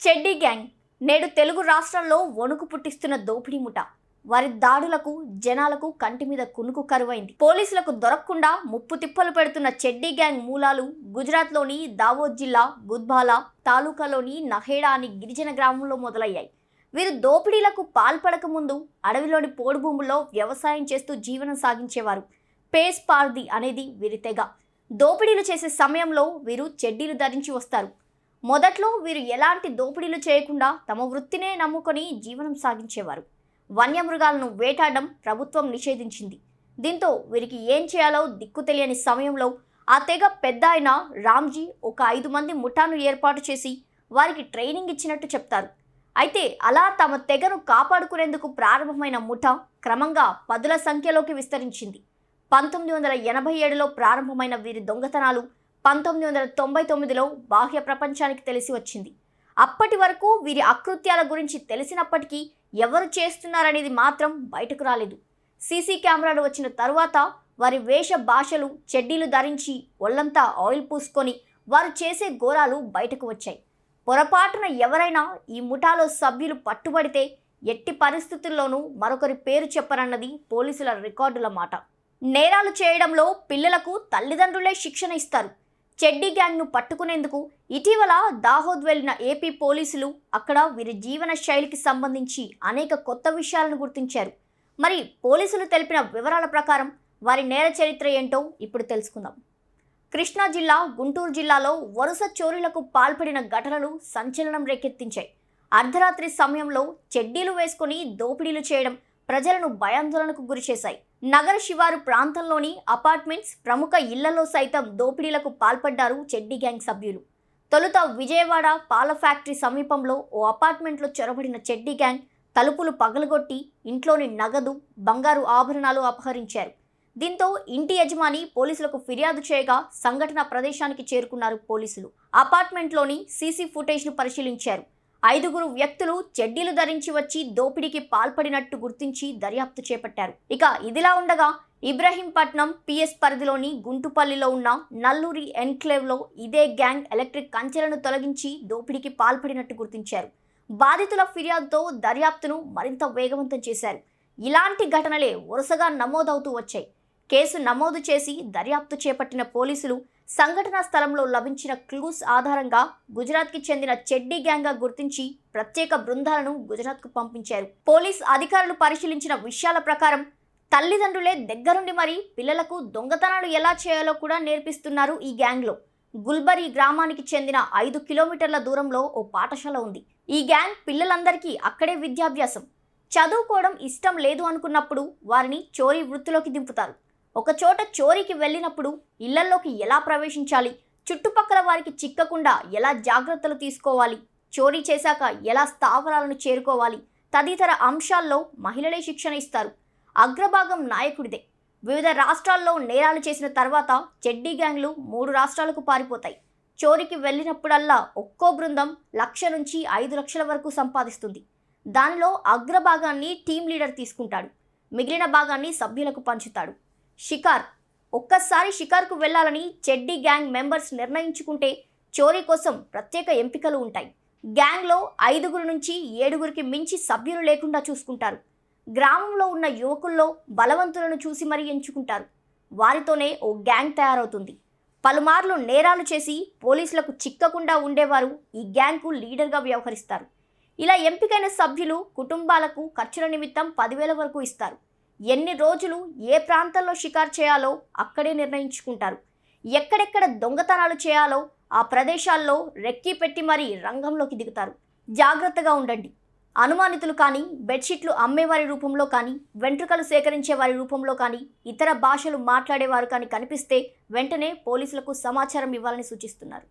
చెడ్డీ gang. నేడు తెలుగు రాష్ట్రాల్లో వణుకు పుట్టిస్తున్న దోపిడీ ముఠ. వారి దాడులకు జనాలకు కంటి మీద కునుకు కరువైంది. పోలీసులకు దొరకకుండా ముప్పు తిప్పలు పెడుతున్న చెడ్డీ గ్యాంగ్ మూలాలు గుజరాత్లోని దావోద్ జిల్లా గుద్బాలా తాలూకాలోని నహేడా అని గిరిజన గ్రామంలో మొదలయ్యాయి. వీరు దోపిడీలకు పాల్పడక ముందు అడవిలోని పోడు భూముల్లో వ్యవసాయం చేస్తూ జీవనం సాగించేవారు. పేస్ పార్ది అనేది వీరి తెగ. దోపిడీలు చేసే సమయంలో వీరు చెడ్డీలు ధరించి వస్తారు. మొదట్లో వీరు ఎలాంటి దోపిడీలు చేయకుండా తమ వృత్తినే నమ్ముకొని జీవనం సాగించేవారు. వన్యమృగాలను వేటాడడం ప్రభుత్వం నిషేధించింది. దీంతో వీరికి ఏం చేయాలో దిక్కు తెలియని సమయంలో ఆ తెగ పెద్ద అయిన రామ్జీ ఒక ఐదు మంది ముఠాను ఏర్పాటు చేసి వారికి ట్రైనింగ్ ఇచ్చినట్టు చెప్తారు. అయితే అలా తమ తెగను కాపాడుకునేందుకు ప్రారంభమైన ముఠా క్రమంగా పదుల సంఖ్యలోకి విస్తరించింది. పంతొమ్మిది వందల ఎనభై ఏడులో ప్రారంభమైన వీరి దొంగతనాలు పంతొమ్మిది వందల తొంభై తొమ్మిదిలో బాహ్య ప్రపంచానికి తెలిసి వచ్చింది. అప్పటి వరకు వీరి అకృత్యాల గురించి తెలిసినప్పటికీ ఎవరు చేస్తున్నారనేది మాత్రం బయటకు రాలేదు. సీసీ కెమెరాలు వచ్చిన తరువాత వారి వేష భాషలు చెడ్డీలు ధరించి ఒళ్ళంతా ఆయిల్ పూసుకొని వారు చేసే ఘోరాలు బయటకు వచ్చాయి. పొరపాటున ఎవరైనా ఈ ముఠాలో సభ్యులు పట్టుబడితే ఎట్టి పరిస్థితుల్లోనూ మరొకరి పేరు చెప్పరన్నది పోలీసుల రికార్డుల మాట. నేరాలు చేయడంలో పిల్లలకు తల్లిదండ్రులే శిక్షణ ఇస్తారు. చెడ్డీ గ్యాంగ్ను పట్టుకునేందుకు ఇటీవల దాహోద్ వెళ్ళిన ఏపీ పోలీసులు అక్కడ వీరి జీవన శైలికి సంబంధించి అనేక కొత్త విషయాలను గుర్తించారు. మరి పోలీసులు తెలిపిన వివరాల ప్రకారం వారి నేర చరిత్ర ఏంటో ఇప్పుడు తెలుసుకుందాం. కృష్ణా జిల్లా గుంటూరు జిల్లాలో వరుస చోరీలకు పాల్పడిన ఘటనలు సంచలనం రేకెత్తించాయి. అర్ధరాత్రి సమయంలో చెడ్డీలు వేసుకొని దోపిడీలు చేయడం ప్రజలను భయాందోళనకు గురిచేశాయి. నగర శివారు ప్రాంతంలోని అపార్ట్మెంట్స్ ప్రముఖ ఇళ్ళలో సైతం దోపిడీలకు పాల్పడ్డారు చెడ్డీ గ్యాంగ్ సభ్యులు. తొలుత విజయవాడ పాల ఫ్యాక్టరీ సమీపంలో ఓ అపార్ట్మెంట్లో చొరబడిన చెడ్డీ గ్యాంగ్ తలుపులు పగలగొట్టి ఇంట్లోని నగదు బంగారు ఆభరణాలు అపహరించారు. దీంతో ఇంటి యజమాని పోలీసులకు ఫిర్యాదు చేయగా సంఘటన ప్రదేశానికి చేరుకున్నారు పోలీసులు. అపార్ట్మెంట్లోని సీసీ ఫుటేజ్ను పరిశీలించారు. ఐదుగురు వ్యక్తులు చెడ్డీలు ధరించి వచ్చి దోపిడీకి పాల్పడినట్టు గుర్తించి దర్యాప్తు చేపట్టారు. ఇక ఇదిలా ఉండగా ఇబ్రహీంపట్నం పిఎస్ పరిధిలోని గుంటుపల్లిలో ఉన్న నల్లూరి ఎన్క్లేవ్లో ఇదే గ్యాంగ్ ఎలక్ట్రిక్ కంచెలను తొలగించి దోపిడీకి పాల్పడినట్టు గుర్తించారు. బాధితుల ఫిర్యాదుతో దర్యాప్తును మరింత వేగవంతం చేశారు. ఇలాంటి ఘటనలే వరుసగా నమోదవుతూ వచ్చాయి. కేసు నమోదు చేసి దర్యాప్తు చేపట్టిన పోలీసులు సంఘటనా స్థలంలో లభించిన క్లూస్ ఆధారంగా గుజరాత్కి చెందిన చెడ్డీ గ్యాంగ్గా గుర్తించి ప్రత్యేక బృందాలను గుజరాత్కు పంపించారు. పోలీస్ అధికారులు పరిశీలించిన విషయాల ప్రకారం తల్లిదండ్రులే దగ్గరుండి మరి పిల్లలకు దొంగతనాలు ఎలా చేయాలో కూడా నేర్పిస్తున్నారు ఈ గ్యాంగ్లో. గుల్బరి గ్రామానికి చెందిన ఐదు కిలోమీటర్ల దూరంలో ఓ పాఠశాల ఉంది. ఈ గ్యాంగ్ పిల్లలందరికీ అక్కడే విద్యాభ్యాసం. చదువుకోవడం ఇష్టం లేదు అనుకున్నప్పుడు వారిని చోరీ వృత్తిలోకి దింపుతారు. ఒకచోట చోరీకి వెళ్ళినప్పుడు ఇళ్ళలోకి ఎలా ప్రవేశించాలి? చుట్టుపక్కల వారికి చిక్కకుండా ఎలా జాగ్రత్తలు తీసుకోవాలి? చోరీ చేశాక ఎలా స్థావరాలను చేరుకోవాలి? తదితర అంశాల్లో మహిళలే శిక్షణ ఇస్తారు. అగ్రభాగం నాయకుడిదే. వివిధ రాష్ట్రాల్లో నేరాలు చేసిన తర్వాత చెడ్డీ గ్యాంగ్లు మూడు రాష్ట్రాలకు పారిపోతాయి. చోరీకి వెళ్ళినప్పుడల్లా ఒక్కో బృందం లక్ష నుంచి ఐదు లక్షల వరకు సంపాదిస్తుంది. దానిలో అగ్రభాగాన్ని టీం లీడర్ తీసుకుంటాడు. మిగిలిన భాగాన్ని సభ్యులకు పంచుతాడు. షికార్. ఒక్కసారి షికార్కు వెళ్ళాలని చెడ్డీ గ్యాంగ్ మెంబర్స్ నిర్ణయించుకుంటే చోరీ కోసం ప్రత్యేక ఎంపికలు ఉంటాయి. గ్యాంగ్లో ఐదుగురు నుంచి ఏడుగురికి మించి సభ్యులు లేకుండా చూసుకుంటారు. గ్రామంలో ఉన్న యువకుల్లో బలవంతులను చూసి మరీ ఎంచుకుంటారు. వారితోనే ఓ గ్యాంగ్ తయారవుతుంది. పలుమార్లు నేరాలు చేసి పోలీసులకు చిక్కకుండా ఉండేవారు ఈ గ్యాంగ్కు లీడర్గా వ్యవహరిస్తారు. ఇలా ఎంపికైన సభ్యులు కుటుంబాలకు ఖర్చుల నిమిత్తం పదివేల వరకు ఇస్తారు. ఎన్ని రోజులు ఏ ప్రాంతంలో షికారు చేయాలో అక్కడే నిర్ణయించుకుంటారు. ఎక్కడెక్కడ దొంగతనాలు చేయాలో ఆ ప్రదేశాల్లో రెక్కి పెట్టి మరీ రంగంలోకి దిగుతారు. జాగ్రత్తగా ఉండండి. అనుమానితులు కానీ బెడ్షీట్లు అమ్మేవారి రూపంలో కానీ వెంట్రుకలు సేకరించే వారి రూపంలో కానీ ఇతర భాషలు మాట్లాడేవారు కానీ కనిపిస్తే వెంటనే పోలీసులకు సమాచారం ఇవ్వాలని సూచిస్తున్నారు.